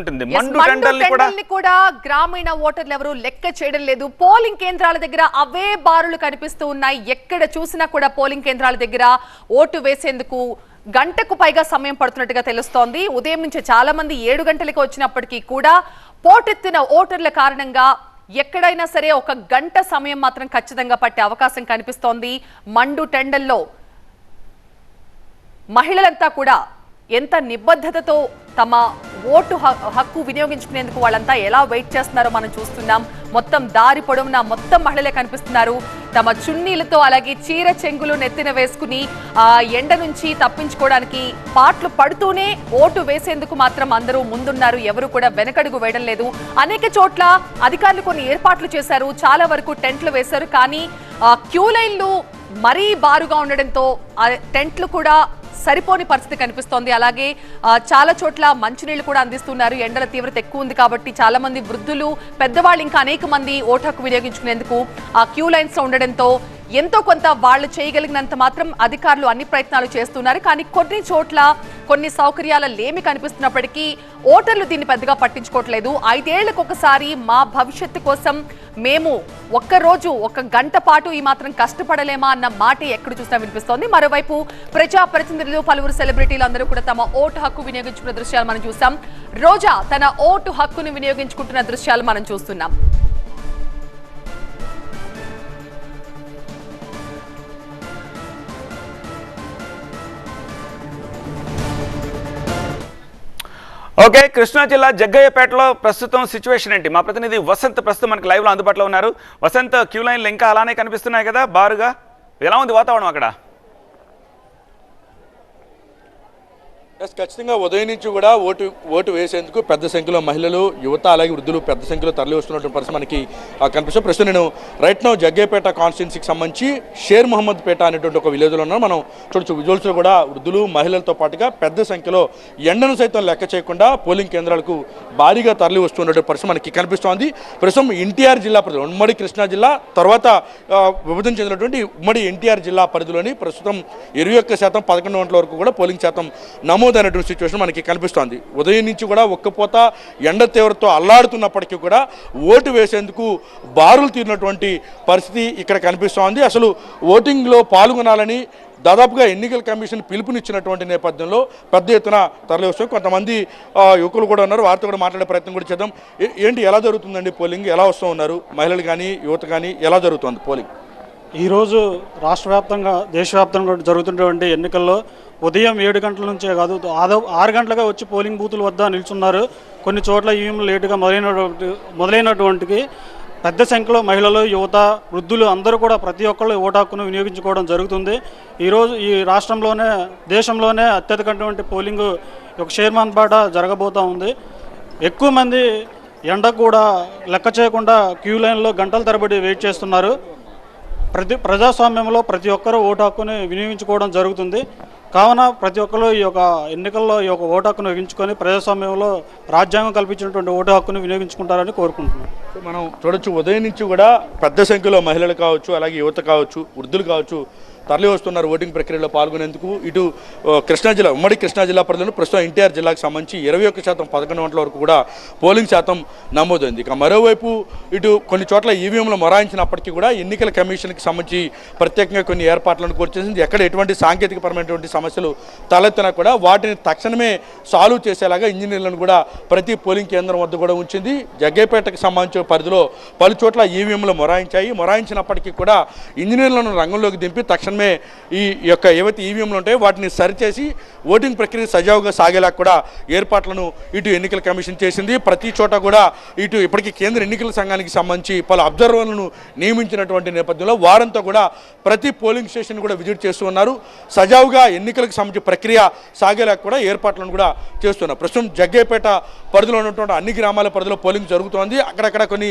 ఉంటుంది. మండు కూడా గ్రామీణ ఓటర్లు ఎవరు లెక్క చేయడం లేదు. పోలింగ్ కేంద్రాల దగ్గర అవే బారులు కనిపిస్తూ ఉన్నాయి. ఎక్కడ చూసినా కూడా పోలింగ్ కేంద్రాల దగ్గర ఓటు వేసేందుకు గంటకు పైగా సమయం పడుతున్నట్టుగా తెలుస్తోంది. ఉదయం నుంచి చాలా మంది ఏడు గంటలకు వచ్చినప్పటికీ కూడా పోటెత్తిన ఓటర్ల కారణంగా ఎక్కడైనా సరే ఒక గంట సమయం మాత్రం ఖచ్చితంగా పట్టే అవకాశం కనిపిస్తోంది. మండు టెండల్లో మహిళలంతా కూడా ఎంత నిబద్ధతతో తమ ఓటు హక్కు వినియోగించుకునేందుకు వాళ్ళంతా ఎలా వెయిట్ చేస్తున్నారో మనం చూస్తున్నాం. మొత్తం దారి పొడవునా మొత్తం మహిళలే కనిపిస్తున్నారు. తమ చున్నీలతో అలాగే చీర చెంగులు నెత్తిన వేసుకుని ఆ ఎండ నుంచి తప్పించుకోవడానికి పాటలు పడుతూనే ఓటు వేసేందుకు మాత్రం అందరూ ముందున్నారు. ఎవరు కూడా వెనకడుగు వేయడం లేదు. అనేక చోట్ల అధికారులు కొన్ని ఏర్పాట్లు చేశారు. చాలా వరకు టెంట్లు వేశారు. కానీ క్యూ లైన్లు మరీ బారుగా ఉండడంతో టెంట్లు కూడా సరిపోని పరిస్థితి కనిపిస్తోంది. అలాగే చాలా చోట్ల మంచినీళ్ళు కూడా అందిస్తున్నారు. ఎండల తీవ్రత ఎక్కువ ఉంది కాబట్టి చాలా మంది వృద్ధులు పెద్దవాళ్ళు ఇంకా అనేక మంది ఓటు హక్కు వినియోగించుకునేందుకు ఆ క్యూ లైన్స్లో ఉండడంతో ఎంతో కొంత వాళ్ళు చేయగలిగినంత మాత్రం అధికారులు అన్ని ప్రయత్నాలు చేస్తున్నారు. కానీ కొన్ని చోట్ల కొన్ని సౌకర్యాల లేమి కనిపిస్తున్నప్పటికీ ఓటర్లు దీన్ని పెద్దగా పట్టించుకోవట్లేదు. ఐదేళ్ళకు ఒకసారి మా భవిష్యత్తు కోసం మేము ఒక్క రోజు ఒక గంట పాటు ఈ మాత్రం కష్టపడలేమా అన్న మాట ఎక్కడ చూసినా వినిపిస్తోంది. మరోవైపు ప్రజాప్రతినిధులు పలువురు సెలబ్రిటీలు అందరూ కూడా తమ ఓటు హక్కు వినియోగించుకున్న దృశ్యాలు మనం చూసాం. రోజా తన ఓటు హక్కును వినియోగించుకుంటున్న దృశ్యాలు మనం చూస్తున్నాం. ఓకే కృష్ణా జిల్లా జగ్గయ్యపేటలో ప్రస్తుతం సిచ్యువేషన్ ఏంటి? మా ప్రతినిధి వసంత్ ప్రస్తుతం మనకి లైవ్లో అందుబాటులో ఉన్నారు. వసంత్ క్యూ లైన్లు ఇంకా అలానే కనిపిస్తున్నాయి కదా బారుగా. ఎలా ఉంది వాతావరణం అక్కడ? ఎస్ ఖచ్చితంగా ఉదయం నుంచి కూడా ఓటు ఓటు వేసేందుకు పెద్ద సంఖ్యలో మహిళలు యువత అలాగే వృద్ధులు పెద్ద సంఖ్యలో తరలి వస్తున్నటువంటి పరిస్థితి మనకి కనిపిస్తుంది. ప్రస్తుతం నేను రైట్ నౌ జగ్గేపేట కాన్స్టిట్యున్సీకి సంబంధించి షేర్ మహమ్మద్ పేట అనేటువంటి ఒక విలేజ్లో ఉన్నాం మనం చూడొచ్చు విజువల్స్లో కూడా వృద్ధులు మహిళలతో పాటుగా పెద్ద సంఖ్యలో ఎండను సైతం లెక్క చేయకుండా పోలింగ్ కేంద్రాలకు భారీగా తరలి వస్తున్నటువంటి పరిస్థితి మనకి కనిపిస్తోంది. ప్రస్తుతం ఎన్టీఆర్ జిల్లా పరిధి ఉమ్మడి కృష్ణా జిల్లా తర్వాత విభజన చెందినటువంటి ఉమ్మడి ఎన్టీఆర్ జిల్లా పరిధిలోని ప్రస్తుతం ఇరవై ఒక్క శాతం పదకొండు గంటల వరకు కూడా పోలింగ్ శాతం నమోదైనటువంటి సిచ్యువేషన్ మనకి కనిపిస్తోంది. ఉదయం నుంచి కూడా ఒక్కపోత ఎండ తీవ్రతో అల్లాడుతున్నప్పటికీ కూడా ఓటు వేసేందుకు బారులు తీరినటువంటి పరిస్థితి ఇక్కడ కనిపిస్తోంది. అసలు ఓటింగ్లో పాల్గొనాలని దాదాపుగా ఎన్నికల కమిషన్ పిలుపునిచ్చినటువంటి నేపథ్యంలో పెద్ద ఎత్తున తరలివస్తాం కొంతమంది యువకులు కూడా ఉన్నారు. వారితో కూడా మాట్లాడే ప్రయత్నం కూడా చేద్దాం. ఏంటి ఎలా జరుగుతుందండి పోలింగ్? ఎలా వస్తూ ఉన్నారు? మహిళలు కానీ యువత కానీ ఎలా జరుగుతుంది పోలింగ్? ఈరోజు రాష్ట్ర వ్యాప్తంగా దేశవ్యాప్తంగా జరుగుతున్నటువంటి ఎన్నికల్లో ఉదయం ఏడు గంటల నుంచే కాదు ఆదో ఆరు గంటలుగా వచ్చి పోలింగ్ బూతుల వద్ద నిల్చున్నారు. కొన్ని చోట్ల ఈవీఎంలు లేటుగా మొదలైనటువంటి మొదలైనటువంటికి పెద్ద సంఖ్యలో మహిళలు యువత వృద్ధులు అందరూ కూడా ప్రతి ఒక్కళ్ళు ఓటాకును వినియోగించుకోవడం జరుగుతుంది. ఈరోజు ఈ రాష్ట్రంలోనే దేశంలోనే అత్యధికటువంటి పోలింగ్ ఒక షేర్మాన్పాట జరగబోతూ ఉంది. ఎక్కువ మంది ఎండ కూడా లెక్క చేయకుండా క్యూ లైన్లో గంటల తరబడి వెయిట్ చేస్తున్నారు. ప్రతి ప్రజాస్వామ్యంలో ప్రతి ఒక్కరూ ఓటు హక్కుని వినియోగించుకోవడం జరుగుతుంది. కావున ప్రతి ఒక్కరు ఈ యొక్క ఎన్నికల్లో ఈ యొక్క ఓటు హక్కును వినియోగించుకొని ప్రజాస్వామ్యంలో రాజ్యాంగం కల్పించినటువంటి ఓటు హక్కును వినియోగించుకుంటారని కోరుకుంటున్నాను మనం చూడొచ్చు ఉదయం నుంచి కూడా పెద్ద సంఖ్యలో మహిళలు కావచ్చు అలాగే యువత కావచ్చు వృద్ధులు కావచ్చు తరలి వస్తున్నారు ఓటింగ్ ప్రక్రియలో పాల్గొనేందుకు. ఇటు కృష్ణా జిల్లా ఉమ్మడి కృష్ణా జిల్లా పరిధిలో ప్రస్తుతం ఎన్టీఆర్ జిల్లాకు సంబంధించి ఇరవై ఒక్క శాతం పదకొండు గంటల వరకు కూడా పోలింగ్ శాతం నమోదైంది. ఇక మరోవైపు ఇటు కొన్ని చోట్ల ఈవీఎంలు మొరాయించినప్పటికీ కూడా ఎన్నికల కమిషన్కి సంబంధించి ప్రత్యేకంగా కొన్ని ఏర్పాట్లను కోర్చేసింది. ఎక్కడ ఎటువంటి సాంకేతికపరమైనటువంటి సమస్యలు తలెత్తినా కూడా వాటిని తక్షణమే సాల్వ్ చేసేలాగా ఇంజనీర్లను కూడా ప్రతి పోలింగ్ కేంద్రం వద్ద కూడా ఉంచింది. జగ్గేపేటకు సంబంధించిన పరిధిలో పలు చోట్ల ఈవీఎంలు మొరాయించాయి. మొరాయించినప్పటికీ కూడా ఇంజనీర్లను రంగంలోకి దింపి తక్షణమే ఈ యొక్క ఏవైతే ఈవీఎంలు ఉంటాయో వాటిని సరిచేసి ఓటింగ్ ప్రక్రియ సజావుగా సాగేలా కూడా ఏర్పాట్లను ఇటు ఎన్నికల కమిషన్ చేసింది. ప్రతి చోట కూడా ఇటు ఇప్పటికీ కేంద్ర ఎన్నికల సంఘానికి సంబంధించి పలు అబ్జర్వర్లను నియమించినటువంటి నేపథ్యంలో వారంతా కూడా ప్రతి పోలింగ్ స్టేషన్ కూడా విజిట్ చేస్తూ ఉన్నారు. సజావుగా ఎన్నికలకు సంబంధించి ప్రక్రియ సాగేలా కూడా ఏర్పాట్లను కూడా చేస్తున్నారు. ప్రస్తుతం జగ్గేపేట పరిధిలో ఉన్నటువంటి అన్ని గ్రామాల పరిధిలో పోలింగ్ జరుగుతోంది. అక్కడక్కడ కొన్ని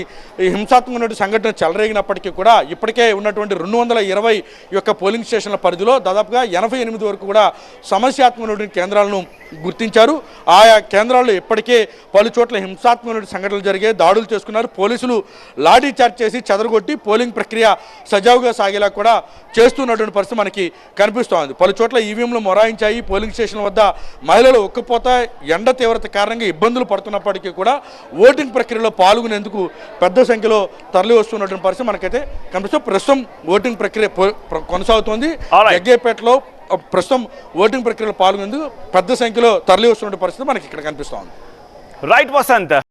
హింసాత్మకమైనటువంటి సంఘటన చెలరేగినప్పటికీ కూడా ఇప్పటికే ఉన్నటువంటి రెండు వందల ఇరవై యొక్క పోలింగ్ స్టేషన్ల పరిధిలో దాదాపుగా ఎనభై ఎనిమిది వరకు కూడా సమస్యాత్మకమైనటువంటి కేంద్రాలను గుర్తించారు. ఆయా కేంద్రాల్లో ఇప్పటికే పలు చోట్ల హింసాత్మకమైన సంఘటనలు జరిగే దాడులు చేసుకున్నారు. పోలీసులు లాఠీ చార్జ్ చేసి చెదరగొట్టి పోలింగ్ ప్రక్రియ సజావుగా సాగేలా కూడా చేస్తున్నటువంటి పరిస్థితి మనకి కనిపిస్తోంది. పలు చోట్ల ఈవీఎంలు మొరాయించాయి పోలింగ్ స్టేషన్ వద్ద మహిళలు ఒక్కపోత ఎండ తీవ్రత కారణంగా ఇబ్బందులు పడుతున్నప్పటికీ కూడా ఓటింగ్ ప్రక్రియలో పాల్గొనేందుకు పెద్ద సంఖ్యలో తరలి వస్తున్నటువంటి పరిస్థితి మనకైతే కనిపిస్తుంది. ప్రస్తుతం ఓటింగ్ ప్రక్రియ కొనసాగుతోంది. జగ్గేపేటలో అ, ప్రస్తుతం ఓటింగ్ ప్రక్రియలో పాల్గొనేందుకు పెద్ద సంఖ్యలో తరలి వస్తున్న పరిస్థితి మనకి ఇక్కడ కనిపిస్తోంది. రైట్ వసంత్